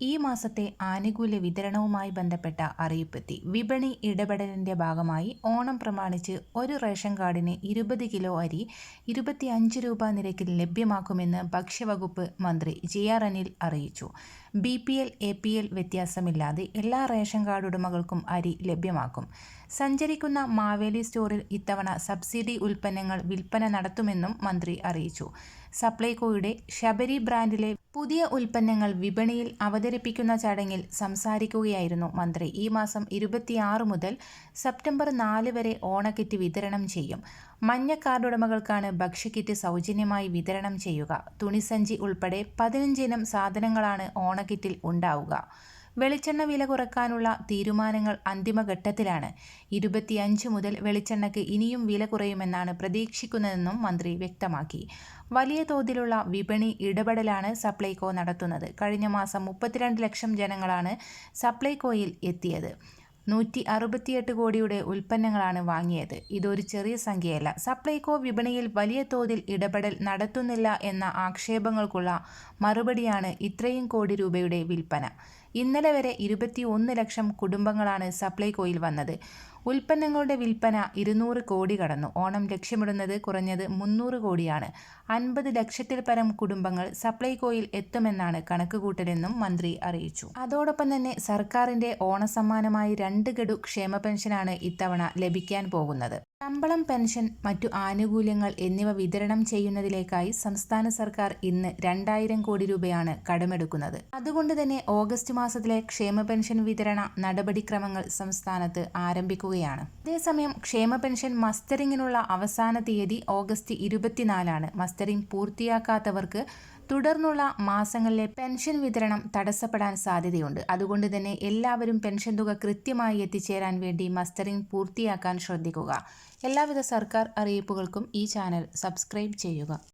ഈ മാസത്തെ ആനുകൂല്യ വിതരണവുമായി ബന്ധപ്പെട്ട അറിയിപ്പെത്തി. വിപണി ഇടപെടലിന്റെ ഭാഗമായി ഓണം പ്രമാണിച്ച് ഒരു റേഷൻ കാർഡിന് ഇരുപത് കിലോ അരി ഇരുപത്തിയഞ്ച് രൂപ നിരക്കിൽ ലഭ്യമാക്കുമെന്ന് ഭക്ഷ്യവകുപ്പ് മന്ത്രി ജെ ആർ അനിൽ അറിയിച്ചു. B P L A P L വ്യത്യാസമില്ലാതെ എല്ലാ റേഷൻ കാർഡ് ഉടമകൾക്കും അരി ലഭ്യമാക്കും. സഞ്ചരിക്കുന്ന മാവേലി സ്റ്റോറിൽ ഇത്തവണ സബ്സിഡി ഉൽപ്പന്നങ്ങൾ വിൽപ്പന നടത്തുമെന്നും മന്ത്രി അറിയിച്ചു. സപ്ലൈകോയുടെ ശബരി ബ്രാൻഡിലെ പുതിയ ഉൽപ്പന്നങ്ങൾ വിപണിയിൽ അവതരിപ്പിക്കുന്ന ചടങ്ങിൽ സംസാരിക്കുകയായിരുന്നു മന്ത്രി. ഈ മാസം ഇരുപത്തിയാറ് മുതൽ സെപ്റ്റംബർ നാല് വരെ ഓണക്കിറ്റ് വിതരണം ചെയ്യും. മഞ്ഞ കാർഡ് ഉടമകൾക്കാണ് ഭക്ഷ്യക്കിറ്റ് സൗജന്യമായി വിതരണം ചെയ്യുക. തുണിസഞ്ചി ഉൾപ്പെടെ പതിനഞ്ചിനം സാധനങ്ങളാണ് ഓണക്കിറ്റിൽ ഉണ്ടാവുക. വെളിച്ചെണ്ണ വില കുറക്കാനുള്ള തീരുമാനങ്ങൾ അന്തിമഘട്ടത്തിലാണ്. ഇരുപത്തിയഞ്ച് മുതൽ വെളിച്ചെണ്ണയ്ക്ക് ഇനിയും വില കുറയുമെന്നാണ് പ്രതീക്ഷിക്കുന്നതെന്നും മന്ത്രി വ്യക്തമാക്കി. വലിയ തോതിലുള്ള വിപണി ഇടപെടലാണ് സപ്ലൈകോ നടത്തുന്നത്. കഴിഞ്ഞ മാസം മുപ്പത്തിരണ്ട് ലക്ഷം ജനങ്ങളാണ് സപ്ലൈകോയിൽ എത്തിയത്. നൂറ്റി അറുപത്തിയെട്ട് കോടിയുടെ ഉൽപ്പന്നങ്ങളാണ് വാങ്ങിയത്. ഇതൊരു ചെറിയ സംഖ്യയല്ല. സപ്ലൈകോ വിപണിയിൽ വലിയ തോതിൽ ഇടപെടൽ നടത്തുന്നില്ല എന്ന ആക്ഷേപങ്ങൾക്കുള്ള മറുപടിയാണ് ഇത്രയും കോടി രൂപയുടെ വിൽപ്പന. ഇന്നലെ വരെ ഇരുപത്തി ലക്ഷം കുടുംബങ്ങളാണ് സപ്ലൈകോയിൽ വന്നത്. ഉൽപ്പന്നങ്ങളുടെ വിൽപ്പന ഇരുന്നൂറ് കോടി കടന്നു. ഓണം ലക്ഷ്യമിടുന്നത് കുറഞ്ഞത് മുന്നൂറ് കോടിയാണ്. അൻപത് ലക്ഷത്തിൽ പരം കുടുംബങ്ങൾ സപ്ലൈകോയിൽ എത്തുമെന്നാണ് കണക്കുകൂട്ടലെന്നും മന്ത്രി അറിയിച്ചു. അതോടൊപ്പം തന്നെ സർക്കാരിന്റെ ഓണസമ്മാനമായി രണ്ട് ഗഡു ക്ഷേമ പെൻഷനാണ് ഇത്തവണ ലഭിക്കാൻ പോകുന്നത്. ശമ്പളം പെൻഷൻ മറ്റു ആനുകൂല്യങ്ങൾ എന്നിവ വിതരണം ചെയ്യുന്നതിലേക്കായി സംസ്ഥാന സർക്കാർ ഇന്ന് രണ്ടായിരം കോടി രൂപയാണ് കടമെടുക്കുന്നത്. അതുകൊണ്ട് തന്നെ ഓഗസ്റ്റ് മാസത്തിലെ ക്ഷേമ പെൻഷൻ വിതരണ നടപടിക്രമങ്ങൾ സംസ്ഥാനത്ത് ആരംഭിക്കുകയാണ്. അതേസമയം ക്ഷേമ പെൻഷൻ മസ്റ്ററിങ്ങിനുള്ള അവസാന തീയതി ഓഗസ്റ്റ് ഇരുപത്തിനാലാണ്. മസ്റ്ററിംഗ് പൂർത്തിയാക്കാത്തവർക്ക് തുടർന്നുള്ള മാസങ്ങളിലെ പെൻഷൻ വിതരണം തടസ്സപ്പെടാൻ സാധ്യതയുണ്ട്. അതുകൊണ്ട് തന്നെ എല്ലാവരും പെൻഷൻ തുക കൃത്യമായി എത്തിച്ചേരാൻ വേണ്ടി മസ്റ്ററിംഗ് പൂർത്തിയാക്കാൻ ശ്രദ്ധിക്കുക. എല്ലാവിധ സർക്കാർ അറിയിപ്പുകൾക്കും ഈ ചാനൽ സബ്സ്ക്രൈബ് ചെയ്യുക.